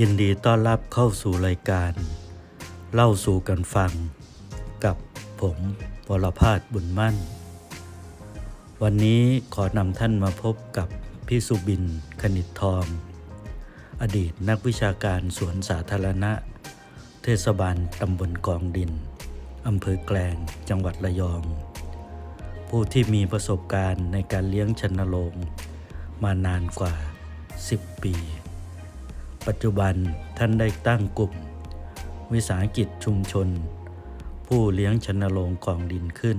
ยินดีต้อนรับเข้าสู่รายการ เล่าสู่กันฟัง กับผมวรพาสบุญมั่น วันนี้ขอนำท่านมาพบกับพี่สุบินคณิตทอง อดีตนักวิชาการสวนสาธารณะ เทศบาลตำบลกองดินอำเภอแกลงจังหวัดระยอง ผู้ที่มีประสบการณ์ในการเลี้ยงชนโรงมานานกว่า 10 ปี ปัจจุบันท่านได้ตั้งกลุ่ม วิสาหกิจชุมชน ผู้เลี้ยงชนโรงกองดินขึ้น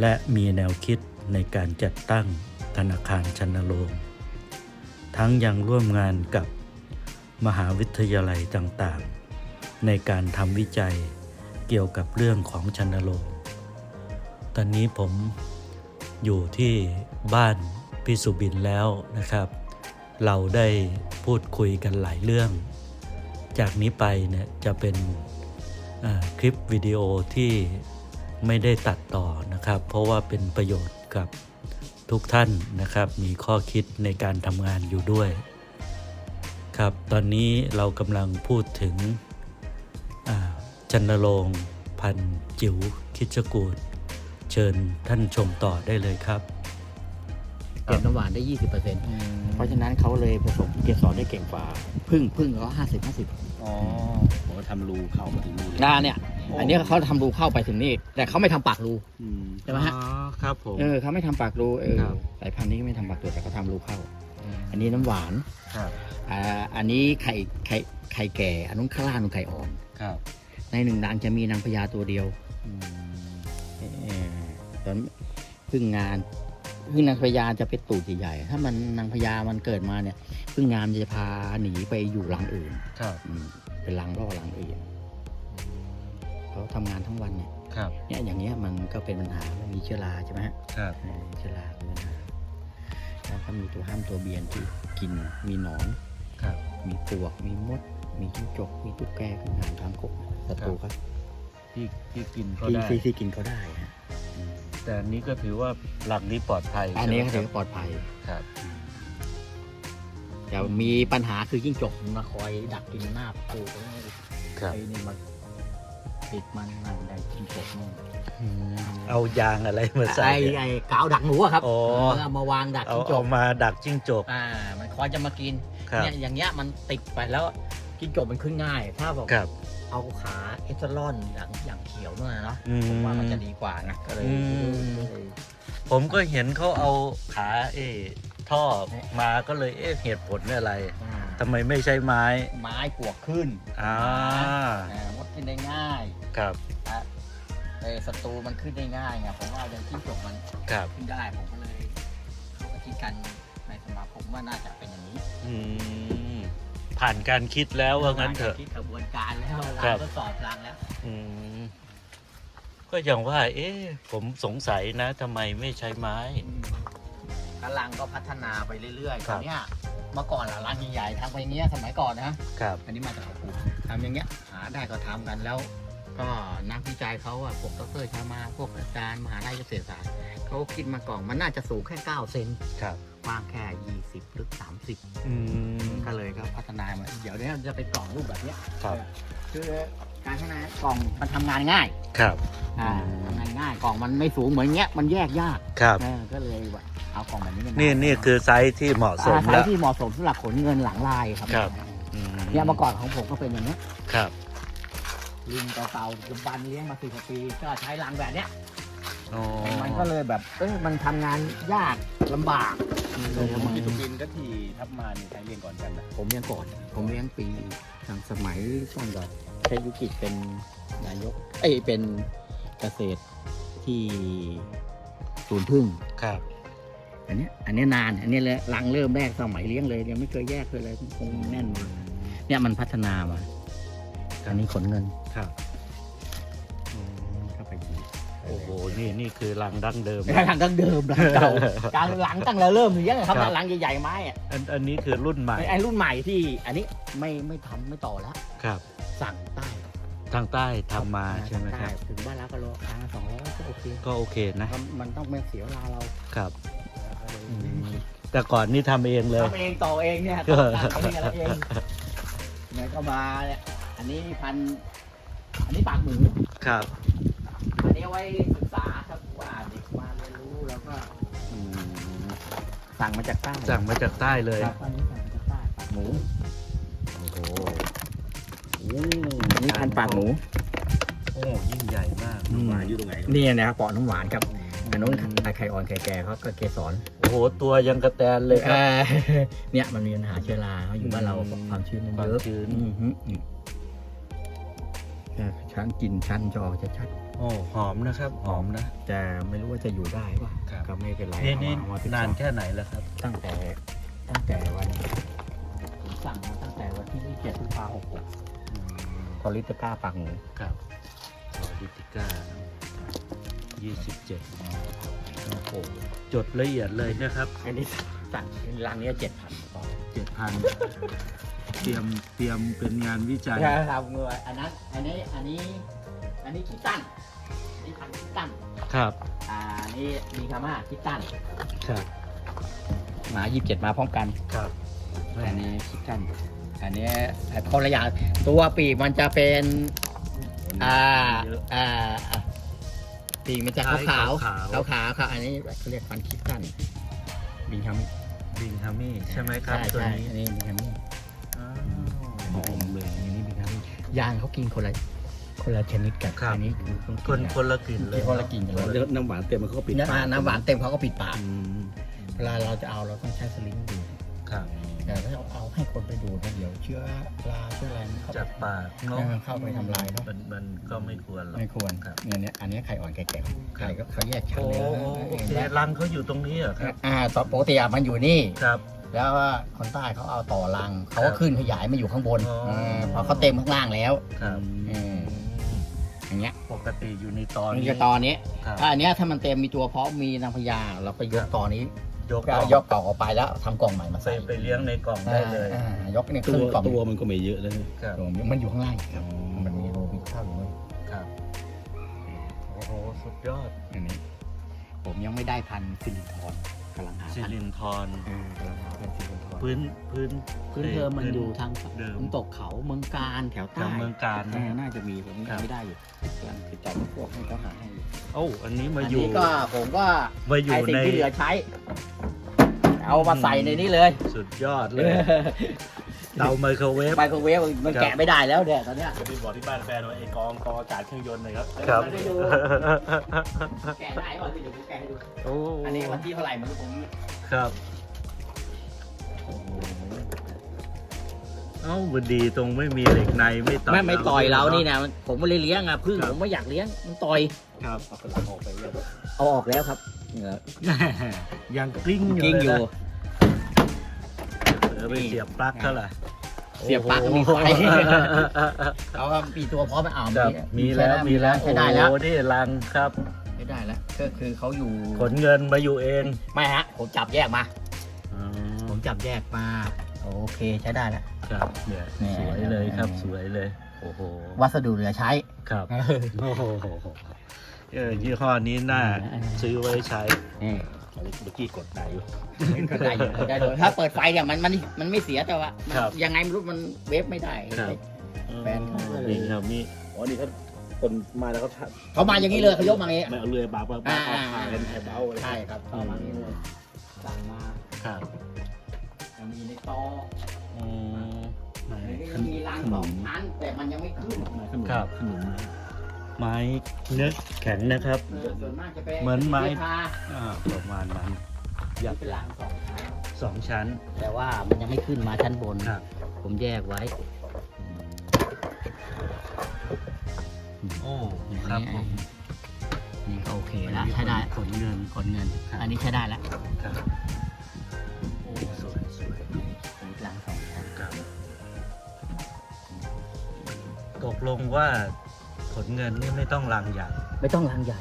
และมีแนวคิดในการจัดตั้งธนาคารชนโรงทั้งยังร่วมงานกับมหาวิทยาลัยต่างๆ ในการทำวิจัยเกี่ยวกับเรื่องของชนโรงตอนนี้ผมอยู่ที่บ้านพี่สุบินแล้วนะครับ เราได้พูดคุยกันหลายเรื่อง จากนี้ไปเนี่ยจะเป็นคลิปวิดีโอที่ไม่ได้ตัดต่อนะครับ เพราะว่าเป็นประโยชน์กับทุกท่านนะครับ มีข้อคิดในการทำงานอยู่ด้วย ครับ ตอนนี้เรากำลังพูดถึงอ่าจันนรงพันจิ๋วคิดชกูด เชิญท่านชมต่อได้เลยครับ เก็บน้ำหวานได้ 20%เพราะฉะนั้นเขาเลยผสมเกสรได้เก่งกว่าพึ่งพึ่งเขาห้าสิบห้าสิบอ๋อผมก็ทำรูเข้ามาถึงรูเลยนาเนี่ย อันนี้เขาทำรูเข้าไปถึงนี่ แต่เขาไม่ทำปากรูอืมใช่ไหมฮะอ๋อครับผมเออเขาไม่ทำปากรูเออครับสายพันธุ์นี้ก็ไม่ทำปากรูแต่เขาทำรูเข้า อันนี้น้ำหวานครับอ่าอันนี้ไข่ไข่ไข่แก่อันนู้นข้างล่างนู้นไข่อ่อนครับ ในหนึ่งนางจะมีนางพญาตัวเดียวอืมเออตอนพึ่งงาน พึ่งนางพญาจะเป็นตูดใหญ่ๆถ้ามันนางพญามันเกิดมาเนี่ยพึ่งงานจะพาหนีไปอยู่รังอื่นครับอืมเป็นรังล่อรังอื่นเขาทำงานทั้งวันเนี่ยครับเนี่ยอย่างเงี้ยมันก็เป็นปัญหามันมีเชื้อราใช่ไหมฮะครับเออเชื้อราเป็นปัญหาแล้วก็มีตัวห้ามตัวเบียนที่กินมีหนอนครับ มีปลวกมีมด มีจิ้งจกมีตุ๊กแกขึ้นหางทางกบศัตรูครับที่ที่กินก็ที่ได้ ที่ที่กินเขาได้ฮะ แต่อันนี้ก็ถือว่าหลักนี้ปลอดภัยอันนี้ก็ใช่ถืไหมอว่าปลอดภัยครับ แต่มีปัญหาคือจิ้งจกมันมาคอยดักกินหน้าประตูตรงนี้ครับไอ้นี่มันติดมันนั่นได้จิ้งจกนู่นเอายางอะไรมาใส่ ไอ้ไอ้กาวดักหนูอะครับอ๋อเเอามาวางดักเอาจิ้งจเอากมาดักจิ้งจก อ่า มันคอยจะมากินครับ เนี่ยอย่างเงี้ยมันติดไปแล้วจิ้งจกมันขึ้นง่าย ถ้าบอก ครับ เอาขาเอสเตอรอนอย่างอย่างเขียวนู่นนะเนาะอืผมว่ามันมจะดีกว่านะก็เลยอืม ก็เลย ผมก็เห็นเขาเอาขาเอท่อมาก็เลยเอ๊ะเหตุผลอะไรอ่าทำไมไม่ใช้ไม้ไม้ปวกขึ้นอ่าอ่ามดขึ้นได้ง่ายครับอะเออศัตรูมันขึ้นได้ง่ายไงผมว่าเรื่องจิ้งจกมันครับขึ้นได้ผมก็เลยเขาก็คิดกันในสมาคมว่าน่าจะเป็นอย่างนี้ อืม ผ่านการคิดแล้วว่างั้นเถอะ คิดกระบวนการแล้วครัเราบ ก็สอบรังแล้ว อืมก็อย่างว่า เอ๊ะผมสงสัยนะทำไมไม่ใช้ไม้ กำลังก็พัฒนาไปเรื่อยๆคตรัอบนเนี้ยเมื่อก่อนอะรังใหญ่ๆทำไปอย่างเงี้ยสมัยก่อนนะครับ อันนี้มาจากปลูกทำอย่างเงี้ยหาได้ก็ทำกันแล้ว ก็นักวิจัยเขาอะพวกดรชามาพวกอาจารย์มหาลัยเกษตรศาสตร์เขาคิดมากล่องมันน่าจะสูงแค่ 9 เซนครับกว้างแค่ 20ลึก30อืมก็เลยก็พัฒนามาเดี๋ยวเนี้ยจะเป็นกล่องรูปแบบเนี้ยครับคือการพัฒนากล่องมันทำงานง่ายครับอ่าอืมทำงานง่ายกล่องมันไม่สูงเหมือนเงี้ยมันแยกยากครับเออก็เลยว่าเอากล่องแบบนี้กันี่นี่คือไซส์ที่เหมาะสมอ่าใช้แล้วที่เหมาะสมสำหรับขนเงินหลังลายครับครับ อืมเนี่ยเมื่อก่อนของผมก็เป็นอย่างเนี้ย ครับ ลิงเต่าๆปัจจุบันเลี้ยงมาสี่กว่าปีก็ใช้รังแบบเนี้ยอ๋อมันก็เลยแบบเอ้ยมันทำงานยากลำบากเลยเอามาพี่ตุกินก็ทีทับมาเนี่ยใช้เรียนก่อนกันนะผมเลี้ยงก่อน ผมเลี้ยงปีทางสมัยต้นแบบใช้ยุกิจเป็นนายก เอ้ยเป็นเกษตรที่ศูนย์พึ่ง ครับ อันเนี้ยอันเนี้ยนาน อันเนี้ยเลยรังเริ่มแรกสมัยเลี้ยงเลยยังไม่เคยแยกเลยเลยคงแน่นมาเนี่ยมันพัฒนามา อันนี้ขนเงินครับอืมเข้าไปอย่างนี้โอ้โหนี่นี่คือรังดั้งเดิม หลังตั้งเดิมหลังเก่าการหลังตั้งแต่เริ่มเลี้ยงอะครับครับ หลังใหญ่ๆไม้อะอันอันนี้คือรุ่นใหม่ไอ้รุ่นใหม่ที่อันนี้ไม่ไม่ทำไม่ต่อแล้ว ครับ สั่งใต้ทางใต้ทำมาใช่ไหมครับใต้ถึงบ้านเราก็รอทางสองร้อยก็โอเคก็โอเคนะ มันมันต้องไม่เสียเวลาเราครับอืมแต่ก่อนนี่ทำเองเลย ทำเองต่อเองเนี่ยเออ ทำเองอะไรเองไงก็มาเนี่ย อันนี้พันธุ์อันนี้ปากหมูครับอันนี้เอาไว้ศึกษาครับว่าเด็กมาเรียนรู้แล้วก็สั่งมาจากใต้สั่งมาจากใต้เลย ครับอันนี้สั่งมาจากใต้ปากหมูโอ้โหอันนี้พันธุ์ปากหมูโอ้ยิ่งใหญ่มากหวานอยู่ตรงไหนครับนี่นะครับเปาะน้ำหวานครับอันนู้นไข่อ่อนไข่แก่เขาก็เกสร โอ้โห ตัวยังกระแตนเลยครับ เอ่อเนี่ยมันมีปัญหาเชื้อราเขาอยู่บ้านเราอืมความชื้นมันความเยอะชื้น อืมฮึ อืมแต่ชั้นกลินชั้นจะออกจะชัด โอ้หอมนะครับ หอมนะแต่ไม่รู้ว่าจะอยู่ได้ป่ะครับ ก็ไม่เป็นไรนี่นี่เอมเอมศึกษนานแค่ไหนแล้วครับ ตั้งแต่ตั้งแต่วันผมสั่งมาตั้งแต่วันที่27พฤษภาคม66พอลิตก้าปักหมูครับออดิติก้ายี่สิบเจ็ดโอ้โหจดละเอียดเลยนะครับอันนี้สั่งรังเนี้เจ็ดพันเจ็ดพัน เตรียมเตรียมเป็นงานวิจัย ครับเงยอันนั้นอันนี้อันนี้อันนี้คิดตั้นอันนี้พันธุ์คิดตั้นครับอ่าอันนี้มีคาม่าคิดตั้นครับหมายี่สิบเจ็ดมาพร้อมกัน ครับอันนี้คิดตั้นอันนี้คนละอย่างตัวปีกมันจะเป็นอ่าเยอะอ่าอ่าปีกมันจะขาวขาวขาวขาวขาวๆครับอันนี้เขาเรียกฟันคิดตั้นบิงคัมมี่บิงฮัมมี่ใช่ไหมครับใช่ตัวใช่นี้อันนี้บิงคัมมี่อ้าวห อมเลยอันนี้บิงคัมมี่ยางเขากินคนละคนละชนิดกับครับ อันนี้คือคนคนละกลิ่นเลยคนละกลิ่นกันเลยแล้วน้ำหวานเต็มมันก็ปิดน้ำปากน้ำหวานเต็มเขาก็ปิดปากอืมเวลาเราจะเอาเราต้องใช้สลิงดูดครับแต่ถ้าเราเอาให้คนไปดูดนะเดี๋ยวเชื้อราเชื้ออะไรมันเข้าไปจากปากเอเนาะอเข้าไปทำลายเขามันมันก็ไม่ควรหรอกไม่ควรครับเนี่ยเนี่ยอันนี้ไข่อ่อนแก่ๆไข่ก็เขาแยกชั้นโอ้เลยโอเครังเขาอยู่ตรงนี้เหรอครับ อ่าตอนปกติอะมันอยู่นี่ครับ แล้วว่าคนใต้เขาเอาต่อรังเขาก็ครับขึ้นขยายมาอยู่ข้างบนอ๋ออ่าพอเขาเต็มข้างล่างแล้วครับอืมอย่างเงี้ยปกติอยู่ในตอนนี่นี้จะตอนนี้ครับ ถ้าอันเนี้ยถ้ามันเต็มมีตัวเพาะมีนางพญาเราก็ยกตอนนี้ยกก็ออกยกกล่องออกไปแล้วทำกล่องใหม่มาไปใส่ไปเลี้ยงในกล่องได้เลยอ่ายกเนี่ยตัขึ้นวกล่องตัวมันก็ไม่เยอะเลยครับตัวมันอยู่ข้างล่างครับมันมีโรบินเข้าอยู่ด้วยครับโอ้โหสุดยอดอันนี้ผมยังไม่ได้พันธุ์ซิลิคอน กำลังหาซิพันธุ์ลินทรเออกำลังหาพันธุ์ซิลิคอนพื้นพื้นพื้นเดิมมันอยู่ทางเดิม น้ำตกเขาเมืองการแถวทาใต้งเมืองการเอนะอน่าจะมีผมครัยังบไม่ได้อยู่กำลังติดต่อพวกให้เขาหาให้อยู่โอ้าอันนี้มาอันอยู่นี้ก็ผมก็มาอยู่ไอสิ่ในงที่เหลือใช้ เอามาใส่ในนี้เลย สุดยอดเลย เตาไมโครเวฟ ไมโครเวฟมันครับแกะไม่ได้แล้วเนี่ยตอนเนี้ยที่บอกที่บ้านแฟนว่าไอ้กองกองอากาศเครื่องยนต์เลยครับครับมันไม่ดูแกะได้ป่ะพี่เดี๋ยวผมแกะให้ดู โอ้อันนี้วันที่เท่าไหร่ไมันผมครับเอ้ามันดีตรงไม่มีเหล็กในไม่ต่อยไม่ไม่ต่อยเรานี่นะนะผมไม่ได้เลี้ยงอะพึ่งครับผมไม่อยากเลี้ยงมันต่อยครับเอาไปหลังออกไปเรียบเอาออกแล้วครับเหงื่อยังกลิ้งอยู่กิ้งอยู่ เลนะเออไปเสียบปลั๊กเท่าไหร่ เสียบปลั๊กก็มีไฟโอ้โหเอาครับมีตัวพร้อมไหมอ่าวครับมีแล้วมีแล้วใช้ได้แล้วโอ้โหนี่รังครับใช้ได้แล้วก็คือเขาอยู่ขนเงินมาอยู่เองไม่ฮะผมจับแยกมา อ๋อผมจับแยกมา โอเคใช้ได้แล้ว ครับเนี่ยเนี่ยสวยเลยครับเนี่ยสวยเลย โอ้โหวัสดุเหลือใช้ ครับโอ้โหเออยี่ห้อนี้น่าเออซื้อไว้ใช้ นี่ เมื่อกี้กดได้อยู่ ก็ได้อยู่ได้เลยถ้าเปิดไฟเนี่ยมันมันมันไม่เสียแต่ว่ามันครับยังไงไม่รู้มันเวฟไม่ได้ ครับ แฟนเขาก็เลย นี่ครับนี่อ๋อนี่เขาคนมาแล้วเขาทเขามาอย่างนี้เลยเขายกมาอย่างนี้ ไม่เอาเรือบาปาปาอ่า พากันแถบเบาเลยใช่ครับเขามาอย่างนี้เลยสั่งมาครับยังมีในตออืมไหนยังมีรังสองชั้นแต่มันยังไม่ขึ้น ขนมครับ ขนมนะ ไม้เนื้อแข็งนะครับเออส่วนมากจะเป็นเหมือนไม้เทพาอ่าประมาณนั้นอยากเป็นรังสองชั้นสองชั้นแต่ว่ามันยังไม่ขึ้นมาชั้นบน ครับผมแยกไว้ โอ้ครับผม นี่ก็โอเคแล้วใช้ได้ขนเงินขนเงินอันนี้ใช้ได้แล้วครับโอ้สวยสวยผมรังสองชั้น ครับตกลงว่าข นเงินนี่ไม่ต้องรังใหญ่ ไม่ต้องรังใหญ่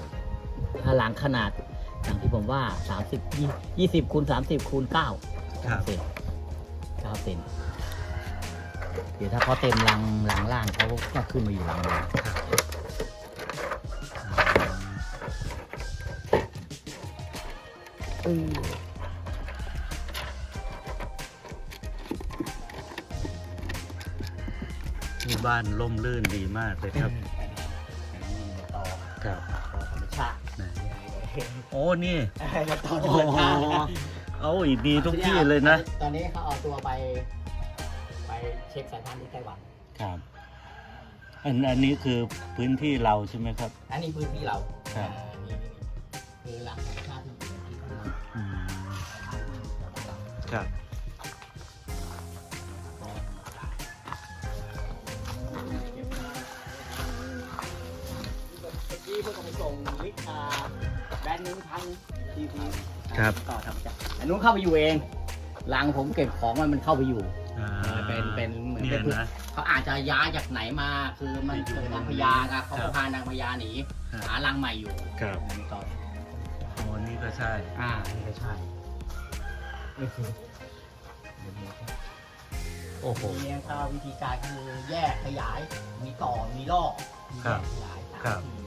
ถ้ารังขนาดอย่างที่ผมว่า 30 20คูณ30คูณ9 ครับเซน9เซนเดี๋ยวถ้าเขาเต็มรังรังล่างเขาก็ขึ้นมาอยู่รังบนเออบ้านร่มรื่นดีมากเลยครับอันนี้ต่อ ครับต่อธรรมชาติไหนโอ้นี่ต่อธรโอ้รมโหชาติเอาอีกดีทุกที่เลยนะ ตอนนี้เขาเอาตัวไป ไปเช็คสายพันธุ์ที่ไต้หวันครับอันอันนี้คือพื้นที่เราใช่ไหมครับ อันนี้พื้นที่เราครับอ่านี่นี่คือหลักธรรมชาติที่อยู่ที่เขาทำอืมสายพันธุ์ที่เราครับ พิ่งเอาไปส่งลิกาแบรนด์หนึ่งพันทีพีครับ ต่อทำจากอันนู้นเข้าไปอยู่เองรังผมเก็บของมันมันเข้าไปอยู่ อ่าเป็นเป็นเหมือนเนี่เป็ยนนะ เขาอาจจะย้ายจากไหนมาคือมันไปอยู่เป็นนางพญาครับเขาครัก็บพานางพญาหนีครับ หารังใหม่อยู่ครับอันนี้ต่อโอ้นี่ก็ใช่ อ่านี่ก็ใช่โอ้โห เลี้ยงข้าววิธีการคือแยกขยาย มีต่อมีลอกมีแยกขยายสามครับทีอันนี้ก็จะเป็นป่าเบญจพรรณตรงนี้สามไ